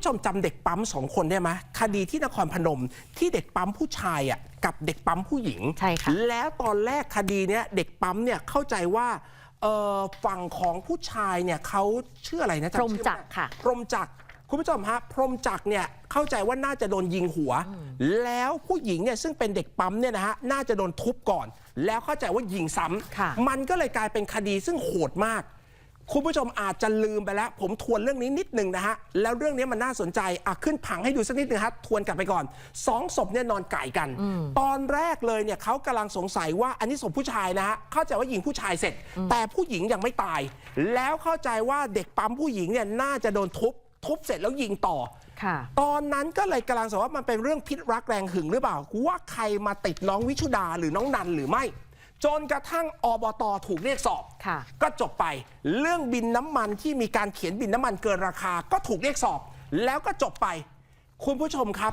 ผู้ชมจำเด็กปั๊มสองคนได้ไหมคดีที่นครพนมที่เด็กปั๊มผู้ชายอะกับเด็กปั๊มผู้หญิงใช่ค่ะแล้วตอนแรกคดีเนี้ยเด็กปั๊มเนี่ยเข้าใจว่าเอ่อฝั่งของผู้ชายเนี่ยเขาชื่ออะไรนะจำพรหมชื่อจักรไได้ค่ะพรหมจักรคุณผู้ชมฮะพรหมจักรเนี่ยเข้าใจว่าน่าจะโดนยิงหัว แล้วผู้หญิงเนี่ยซึ่งเป็นเด็กปั๊มเนี่ยนะฮะน่าจะโดนทุบก่อน แล้วเข้าใจว่ายิงซ้ค่ะำมันก็เลยกลายเป็นคดีซึ่งโหดมาก คุณผู้ชมอาจจะลืมไปแล้ว ผมทวนเรื่องนี้นิดหนึ่งนะฮะ แล้วเรื่องนี้มันน่าสนใจอะขึ้นผังให้ดูสักนิดหนึงฮะทวนกลับไปก่อนสองศพเนี่ยนอนไก่กัน ตอนแรกเลยเนี่ยเขากำลังสงสัยว่าอันนี้ศพผู้ชายนะฮะเข้าใจว่ายิงผู้ชายเสร็จ แต่ผู้หญิงยังไม่ตาย แล้วเข้าใจว่าเด็กปั๊มผู้หญิงเนี่ยน่าจะโดนทุบทุบเสร็จแล้วยิงต่อค่ะตอนนั้นก็เลยกำลังสงสัยว่ามันเป็นเรื่องพิษรักแรงหึงหรือเปล่าว่าใครมาติดน้องวิชุดาหรือน้องนันหรือไม่ จนกระทั่งอบตถูกเรียกสอบค่ะก็จบไปเรื่องบินน้ำมันที่มีการเขียนบินน้ำมันเกินราคาก็ถูกเรียกสอบ แล้วก็จบไป คุณผู้ชมครับ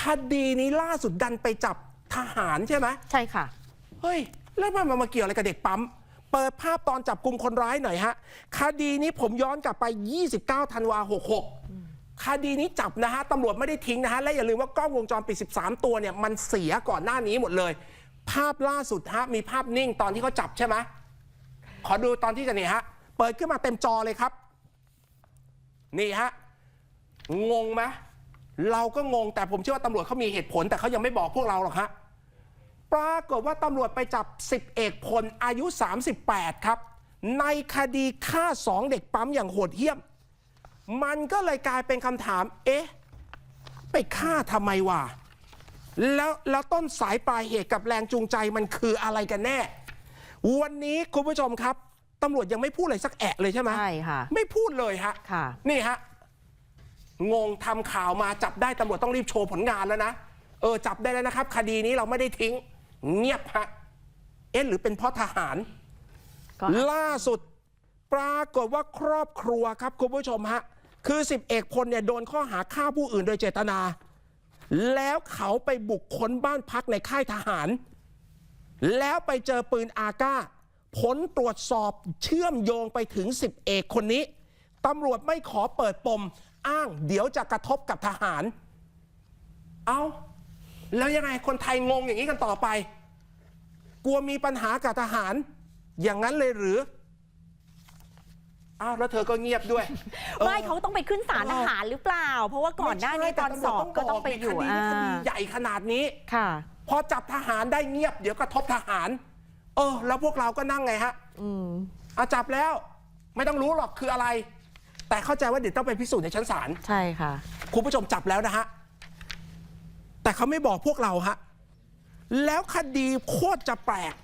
คดีนี้ล่าสุดดันไปจับทหารใช่ไหมใช่ค่ะ เฮ้ย แล้วมันมาเกี่ยวอะไรกับเด็กปั๊ม เปิดภาพตอนจับกลุ่มคนร้ายหน่อยฮะ คดีนี้ผมย้อนกลับไป 29 ธันวา 66 คดีนี้จับนะฮะตำรวจไม่ได้ทิ้งนะฮะ และอย่าลืมว่ากล้องวงจรปิด 13 ตัวเนี่ยมันเสียก่อนหน้านี้หมดเลย ภาพล่าสุดฮะมีภาพนิ่งตอนที่เขาจับใช่ไหมขอดูตอนที่จะนี่ฮะเปิดขึ้นมาเต็มจอเลยครับ นี่ฮะงงไหมเราก็งงแต่ผมเชื่อว่าตำรวจเขามีเหตุผล แต่เขายังไม่บอกพวกเราหรอกฮะปรากฏว่าตำรวจไปจับ10เอกพลอายุ 38 ครับ ในคดีฆ่าสองเด็กปั๊มอย่างโหดเหี้ยม มันก็เลยกลายเป็นคำถาม เอ๊ะ ไปฆ่าทำไมวะ แล้วแล้วต้นสายปลายเหตุกับแรงจูงใจมันคืออะไรกันแน่ วันนี้คุณผู้ชมครับตำรวจยังไม่พูดอะไรสักแอะเลยใช่ไหมใช่ค่ะ ไม่พูดเลยฮะค่ะ นี่ฮะงงทำข่าวมาจับได้ตำรวจต้องรีบโชว์ผลงานแล้วนะเออจับได้แล้วนะครับ คดีนี้เราไม่ได้ทิ้ง เงียบฮะเอ๊ะหรือเป็นเพราะทหารก็ล่าสุดปรากฏว่าครอบครัวครับคุณผู้ชมฮะคือสิบเอกพลเนี่ยโดนข้อหาฆ่าผู้อื่นโดยเจตนา แล้วเขาไปบุกค้นบ้านพักในค่ายทหาร แล้วไปเจอปืนอาก้า ผลตรวจสอบเชื่อมโยงไปถึงสิบเอกคนนี้ตำรวจไม่ขอเปิดปม อ้างเดี๋ยวจะกระทบกับทหาร เอาแล้วยังไงคนไทยงงอย่างนี้กันต่อไป กลัวมีปัญหากับทหาร อย่างนั้นเลยหรือ อ้าวแล้วเธอก็เงียบด้วยไม่ออเขาต้องไปขึ้นศาลทหารหรือเปล่า เพราะว่าก่อนหน้านี้ตอนสอบก็ต้องไปอยู่คดีนี้คดีอ่าใหญ่ขนาดนี้ค่ะพอจับทหารได้เงียบเดี๋ยวกระทบทหาร เออ แล้วพวกเราก็นั่งไงฮะอืมเอาจับแล้ว ไม่ต้องรู้หรอกคืออะไร แต่เข้าใจว่าเดี๋ยวต้องไปพิสูจน์ในชั้นศาลใช่ค่ะ คุณผู้ชมจับแล้วนะฮะแต่เขาไม่บอกพวกเราฮะแล้วคดีโคตรจะแปลก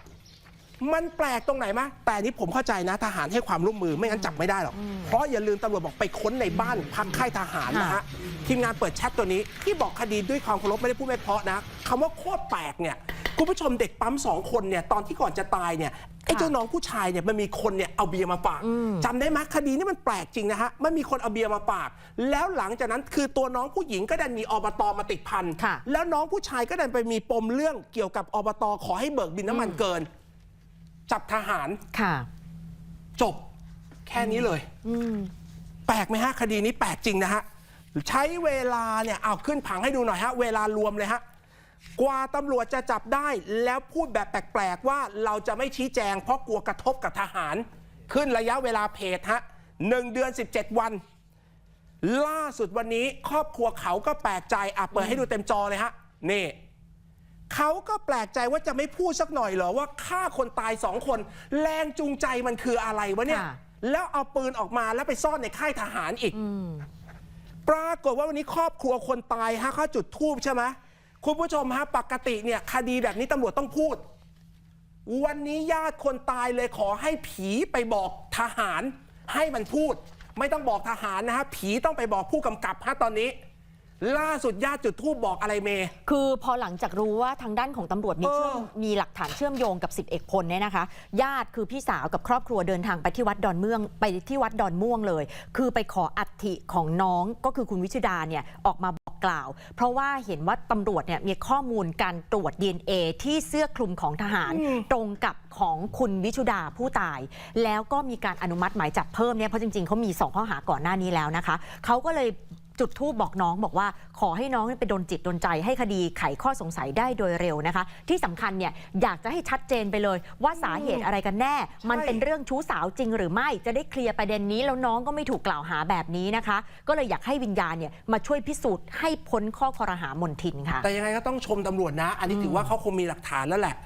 มันแปลกตรงไหนมะแต่อันนี้ผมเข้าใจนะทหารให้ความร่วมมือไม่งั้นจับไม่ได้หรอกเพราะอย่าลืมตำรวจบอกไปค้นในบ้านพักค่ายทหารนะฮะทีมงานเปิดแชทตัวนี้ที่บอกคดีด้วยความเคารพไม่ได้พูดไม่เพราะนะคำว่าโคตรแปลกเนี่ยคุณผู้ชมเด็กปั๊มสองคนเนี่ยตอนที่ก่อนจะตายเนี่ยไอ้เจ้าน้องผู้ชายเนี่ยมันมีคนเนี่ยเอาเบียร์มาฝากจำได้ไหมคดีนี้มันแปลกจริงนะฮะมันมีคนเอาเบียร์มาฝาก แล้วหลังจากนั้นคือตัวน้องผู้หญิงก็ดันมีอบตมาติดพันค่ะแล้วน้องผู้ชายก็ดันไปมีปมเรื่องเกี่ยวกับอบตขอให้เบิกบินน้ำมันเกิน จับทหารค่ะ จบแค่นี้เลยอืมแปลกไหมฮะ คดีนี้แปลกจริงนะฮะ ใช้เวลาเนี่ยเอาขึ้นผังให้ดูหน่อยฮะ เวลารวมเลยฮะ กว่าตำรวจจะจับได้ แล้วพูดแบบแปลกๆว่าเราจะไม่ชี้แจง เพราะกลัวกระทบกับทหาร ขึ้นระยะเวลาเพจฮะหนึ่งเดือน 17 วัน ล่าสุดวันนี้ครอบครัวเขาก็แปลกใจอะเปิดให้ดูเต็มจอเลยฮะนี่ เขาก็แปลกใจว่าจะไม่พูดสักหน่อยเหรอว่าฆ่าคนตายสองคน แรงจูงใจมันคืออะไรวะเนี่ย ค่ะ แล้วเอาปืนออกมาแล้วไปซ่อนในค่ายทหารอีก ปรากฏว่าวันนี้ครอบครัวคนตายฮะเขาจุดทูบใช่ไหมคุณผู้ชมฮะปกติเนี่ยคดีแบบนี้ตำรวจต้องพูด วันนี้ญาติคนตายเลยขอให้ผีไปบอกทหาร ให้มันพูด ไม่ต้องบอกทหารนะฮะผีต้องไปบอกผู้กำกับฮะตอนนี้ ล่าสุดญาติจุดทูบบอกอะไรเมย์ คือพอหลังจากรู้ว่าทางด้านของตำรวจมีเออเชื่อมมีหลักฐานเชื่อมโยงกับ10เอกพลเนี่ยนะคะ ญาติคือพี่สาวกับครอบครัวเดินทางไปที่วัดดอนเมืองไปที่วัดดอนม่วงเลย คือไปขออัฐิของน้องก็คือคุณวิชุดาเนี่ยออกมาบอกกล่าว เพราะว่าเห็นว่าตำรวจเนี่ยมีข้อมูลการตรวจ DNA ที่เสื้อคลุมของทหารตรงกับของคุณวิชุดาผู้ตาย แล้วก็มีการอนุมัติหมายจับเพิ่มเนี่ยเพราะจริงๆเขามีสองข้อหาก่อนหน้านี้แล้วนะคะเขาก็เลย จุดทูบบอกน้องบอกว่าขอให้น้องไปโดนจิตโดนใจให้คดีไขข้อสงสัยได้โดยเร็วนะคะ ที่สำคัญเนี่ยอยากจะให้ชัดเจนไปเลย ว่าสาเหตุอะไรกันแน่ มันเป็นเรื่องชู้สาวจริงหรือไม่จะได้เคลียร์ประเด็นนี้ แล้วน้องก็ไม่ถูกกล่าวหาแบบนี้นะคะ ก็เลยอยากให้วิญญาณเนี่ยมาช่วยพิสูจน์ให้พ้นข้อคอรหามนทินค่ะ แต่ยังไงก็ต้องชมตำรวจนะ อันนี้ถือว่าเขาคงมีหลักฐานแล้วแหละ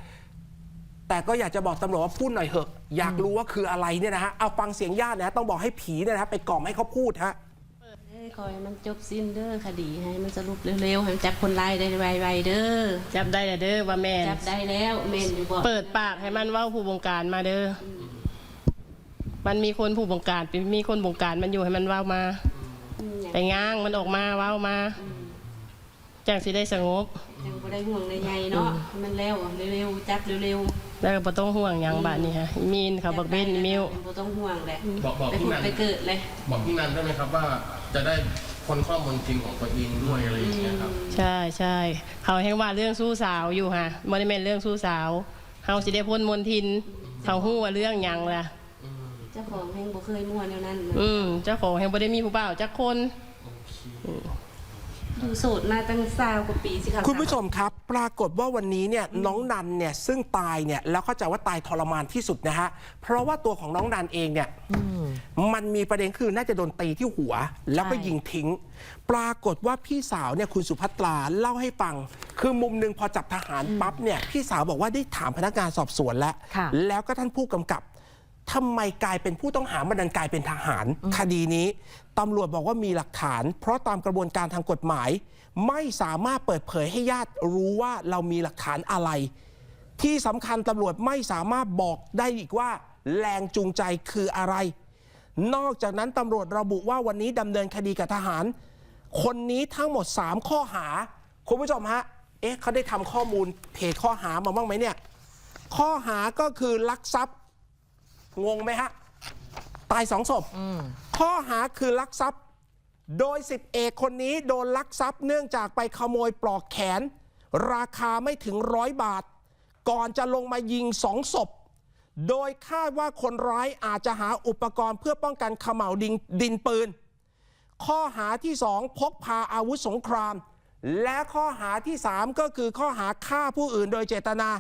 แต่ก็อยากจะบอกตำรวจว่าพูดหน่อยเหอะ อยากรู้ว่าคืออะไรเนี่ยนะฮะเอาฟังเสียงญาตินะฮะต้องบอกให้ผีเนี่ยนะฮะไปกล่อมให้เขาพูดฮะ คอยมันจบสิ้นเด้อคดีให้มันสรุปเร็วๆให้มันจับคนร้ายได้ไวๆเด้อจับได้แล้วเด้อว่าแม่นจับได้แล้วเมนอยู่บ่เปิดปากให้มันเว้าผู้บงการมาเด้ออมันมีคนผู้บงการเป็นมีคนบงการมันอยู่ให้มันเว้ามา อืมไปง้างมันออกมาเว้ามาจังสิได้สงบ ยังบ่ได้ห่วงในใหญ่เนาะให้มันแล้วเร็วๆจับเร็วแล้วก็บ่ต้องห่วงหยังบาดนี้ฮะอีมีนๆเขาบักเบ้นอีมิวบ่ต้องห่วงแหละบอกบอกไปพี่ผุดนันไปเกิดเลยบอกพี่นันได้ไหมครับว่า จะได้คนข้อมูลจริงของตัวเองด้วยอะไรอย่างเงี้ยครับ ใช่ใช่เขาแห่งว่าเรื่องสู้สาวอยู่ฮะบ่ได้แม่นเรื่องสู้สาวเฮาสิได้พ้นมนทินเขาฮู้ว่าเรื่องหยังล่ะ เจ้าของแห่งบ่เคยมั่วแนวนั้นอืมเจ้าของแห่งบ่ได้มีผู้บ่าวจักคน อยู่โสดมาตั้ง20กว่าปีสิครับคุณผู้ชมครับ ปรากฏว่าวันนี้เนี่ยน้องนันเนี่ยซึ่งตายเนี่ยแล้วเข้าใจว่าตายทรมานที่สุดนะฮะเพราะว่าตัวของน้องนันเองเนี่ยมันมีประเด็นคือน่าจะโดนตีที่หัว แล้วก็ใช่ยิงทิ้ง ปรากฏว่าพี่สาวเนี่ยคุณสุภัตราเล่าให้ฟัง คือมุมหนึ่งพอจับทหารปั๊บเนี่ยพี่สาวบอกว่าได้ถามพนักงานสอบสวนแล้วค่ะแล้วก็ท่านผู้กำกับ ทำไมกลายเป็นผู้ต้องหามันดันกลายเป็นทหาร คดีนี้ตำรวจบอกว่ามีหลักฐาน เพราะตามกระบวนการทางกฎหมาย ไม่สามารถเปิดเผยให้ญาติรู้ว่าเรามีหลักฐานอะไร ที่สำคัญตำรวจไม่สามารถบอกได้อีกว่า แรงจูงใจคืออะไร นอกจากนั้นตำรวจระบุว่าวันนี้ดำเนินคดีกับทหาร คนนี้ทั้งหมด 3 ข้อหา คุณผู้ชมฮะเอ๊ะเขาได้ทำข้อมูลเพจข้อหามาบ้างไหมเนี่ยข้อหาก็คือลักทรัพย์ งงไหมฮะ ตายสองศพข้อหาคือลักทรัพย์ โดยสิบเอกคนนี้โดนลักทรัพย์เนื่องจากไปขโมยปลอกแขน ราคาไม่ถึงร้อยบาท ก่อนจะลงมายิงสองศพ โดยคาดว่าคนร้ายอาจจะหาอุปกรณ์เพื่อป้องกันเขม่าวดินดินปืน ข้อหาที่2พกพาอาวุธสงคราม และข้อหาที่3ก็คือข้อหาฆ่าผู้อื่นโดยเจตนา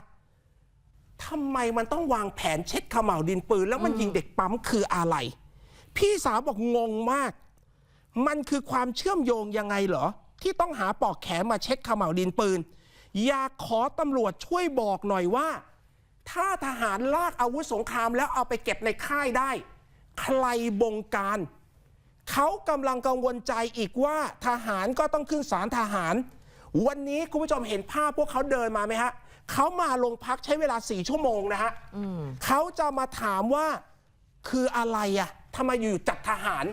ทำไมมันต้องวางแผนเช็ดขม่าวดินปืน แล้วมันยิงเด็กปั๊มคืออะไร พี่สาวบอกงงมาก มันคือความเชื่อมโยงยังไงเหรอ ที่ต้องหาปอกแขนมาเช็ดขม่าวดินปืน อยากขอตำรวจช่วยบอกหน่อยว่า ถ้าทหารลากอาวุธสงครามแล้วเอาไปเก็บในค่ายได้ ใครบงการ เขากำลังกังวลใจอีกว่าทหารก็ต้องขึ้นศาลทหาร วันนี้คุณผู้ชมเห็นภาพพวกเขาเดินมาไหมฮะ เขามาลงพักใช้เวลาสี่ชั่วโมงนะฮะเขาจะมาถามว่าคืออะไรอะทำไมอยู่จับทหาร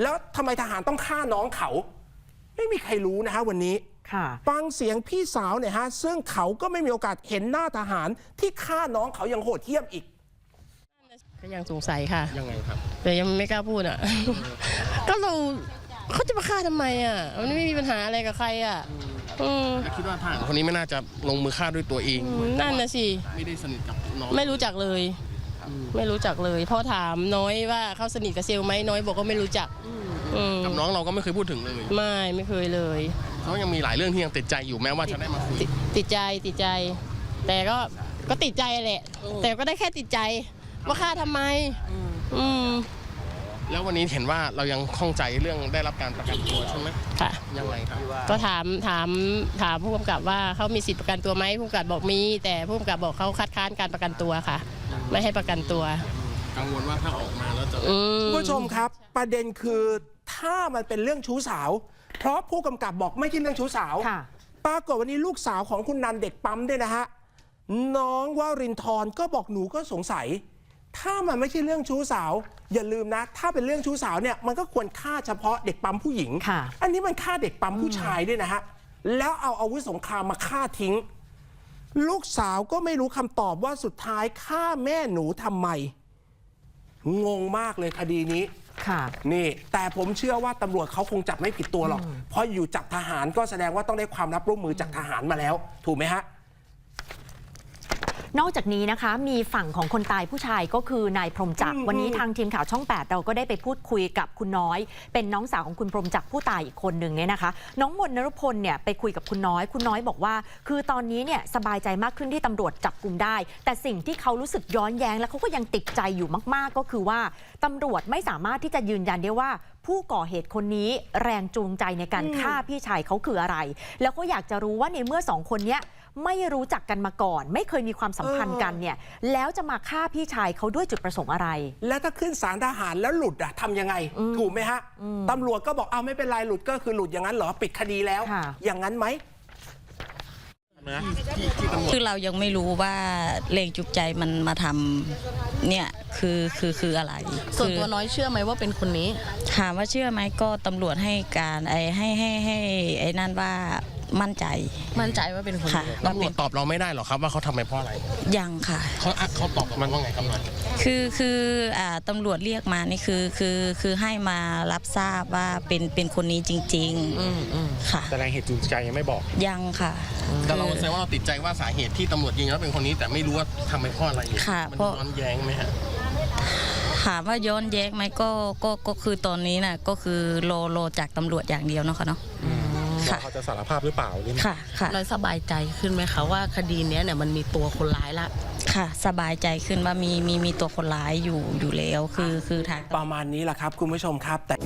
แล้วทำไมทหารต้องฆ่าน้องเขา ไม่มีใครรู้นะฮะวันนี้ค่ะฟังเสียงพี่สาวเนี่อยฮะ ซึ่งเขาก็ไม่มีโอกาสเห็นหน้าทหารที่ฆ่าน้องเขายังโหดเหี้ยมอีก ก็ยังสงสัยค่ะ ยังไงครับ แต่ยังไม่กล้าพูดอะ ก็เราเขาจะมาฆ่าทำไมอะ มันไม่มีปัญหาอะไรกับใครอะ อืมแล้วคิดว่าทหารคนนี้ไม่น่าจะลงมือฆ่าด้วยตัวเองนั่นนะสิ ไม่ได้สนิทกับน้องไม่รู้จักเลย ไม่รู้จักเลยพอถามน้อยว่าเขาสนิทกับเซลลไหมน้อยบอกว่าไม่รู้จักอืมกับน้องเราก็ไม่เคยพูดถึงเลยไม่ไม่เคยเลย เขายังมีหลายเรื่องที่ยังติดใจอยู่แม้ว่าจะได้มาคุยติติดใจติดใจ แต่ก็ก็ติดใจแหละ แต่ก็ได้แค่ติดใจว่าฆ่าทำไม อืม แล้ววันนี้เห็นว่าเรายังข้องใจเรื่องได้รับการประกันตัวใช่ไหมค่ะ ยังไงครับก็ถามถามถามผู้กำกับว่าเขามีสิทธิประกันตัวไหมผู้กำกับบอกมี แต่ผู้กำกับบอกเขาคัดค้านการประกันตัวค่ะ ไม่ให้ประกันตัวกังวลว่าถ้าออกมาแล้วจะอืมคุณผู้ชมครับ ประเด็นคือถ้ามันเป็นเรื่องชู้สาว เพราะผู้กำกับบอกไม่ใช่เรื่องชู้สาวค่ะปรากฏวันนี้ลูกสาวของคุณนันเด็กปั๊มด้วยนะฮะน้องว่ารินทร์ก็บอกหนูก็สงสัย ถ้ามันไม่ใช่เรื่องชู้สาว อย่าลืมนะ ถ้าเป็นเรื่องชู้สาวเนี่ยมันก็ควรฆ่าเฉพาะเด็กปั๊มผู้หญิง ค่ะ อันนี้มันฆ่าเด็กปั๊มผู้ชายด้วยนะฮะ แล้วเอาอาวุธสงครามมาฆ่าทิ้ง ลูกสาวก็ไม่รู้คำตอบว่าสุดท้ายฆ่าแม่หนูทำไม งงมากเลยคดีนี้ ค่ะ นี่แต่ผมเชื่อว่าตำรวจเขาคงจับไม่ผิดตัวหรอก เพราะอยู่จับทหารก็แสดงว่าต้องได้ความรับร่วมมือจากทหารมาแล้ว ถูกไหมฮะ นอกจากนี้นะคะ มีฝั่งของคนตายผู้ชายก็คือนายพรหมจักรอืมวันนี้ทางทีมข่าวช่อง 8 เราก็ได้ไปพูดคุยกับคุณน้อย เป็นน้องสาวของคุณพรหมจักรผู้ตายอีกคนหนึ่งเนี่ยนะคะ น้องมนต์นรพลเนี่ยไปคุยกับคุณน้อย คุณน้อยบอกว่า คือตอนนี้เนี่ยสบายใจมากขึ้นที่ตำรวจจับกลุ่มได้ แต่สิ่งที่เขารู้สึกย้อนแย้ง และเขาก็ยังติดใจอยู่มาก ๆ ก็คือว่าตำรวจไม่สามารถที่จะยืนยันได้ว่าผู้ก่อเหตุคนนี้แรงจูงใจในการฆ่าพี่ชายเขาคืออะไร แล้วก็อยากจะรู้ว่าในเมื่อสองคนเนี้ย ไม่รู้จักกันมาก่อน ไม่เคยมีความสัมพันธ์กันเนี่ย แล้วจะมาฆ่าพี่ชายเขาด้วยจุดประสงค์อะไร แล้วถ้าขึ้นสารทหารแล้วหลุดอะทำยังไงอืมถูกไหมฮะอืมตำรวจก็บอกเอาไม่เป็นไรหลุดก็คือหลุดอย่างนั้นเหรอปิดคดีแล้วค่ะอย่างนั้นไหมนะที่ที่ตำรวจคือเรายังไม่รู้ว่าแรงจูงใจมันมาทำเนี่ยคือคือคืออะไร ส่วนคือตัวน้อยเชื่อไหมว่าเป็นคนนี้ ถามว่าเชื่อไหมก็ตำรวจให้การไอ้ให้ให้ให้ไอ้นั่นว่า มั่นใจ มั่นใจว่าเป็นคนค่ะนี้ตำรวจตอบเราไม่ได้หรอกครับว่าเขาทำไปเพราะอะไรยังค่ะ เขาอะเขาตอบกับมันว่าไงครับน้อยคือคืออ่าตำรวจเรียกมานี่คือคือคือให้มารับทราบว่าเป็นเป็นคนนี้จริง อืมอืมๆ ค่ะแต่แรงเหตุจูงใจยังไม่บอก ยังค่ะแต่เราแสดงว่าเราติดใจว่าสาเหตุที่ตำรวจยิงแล้วเป็นคนนี้แต่ไม่รู้ว่าทำไปเพราะอะไรค่ะมันเพราะ ย้อนแย้งไหมฮะถามว่าย้อนแย้งไหมก็ก็ก็คือตอนนี้น่ะก็คือโลโลจากตำรวจอย่างเดียวเนาะค่ะเนาะ ค่ะเขาจะสารภาพหรือเปล่าหรือค่ะค่ะน้อยสบายใจขึ้นไหมคะว่าคดีเนี้ยเนี่ยมันมีตัวคนร้ายละ ค่ะ สบายใจขึ้นว่ามีมีมีตัวคนร้ายอยู่อยู่แล้วคือคือทาง ประมาณนี้แหละครับ คุณผู้ชมครับแต่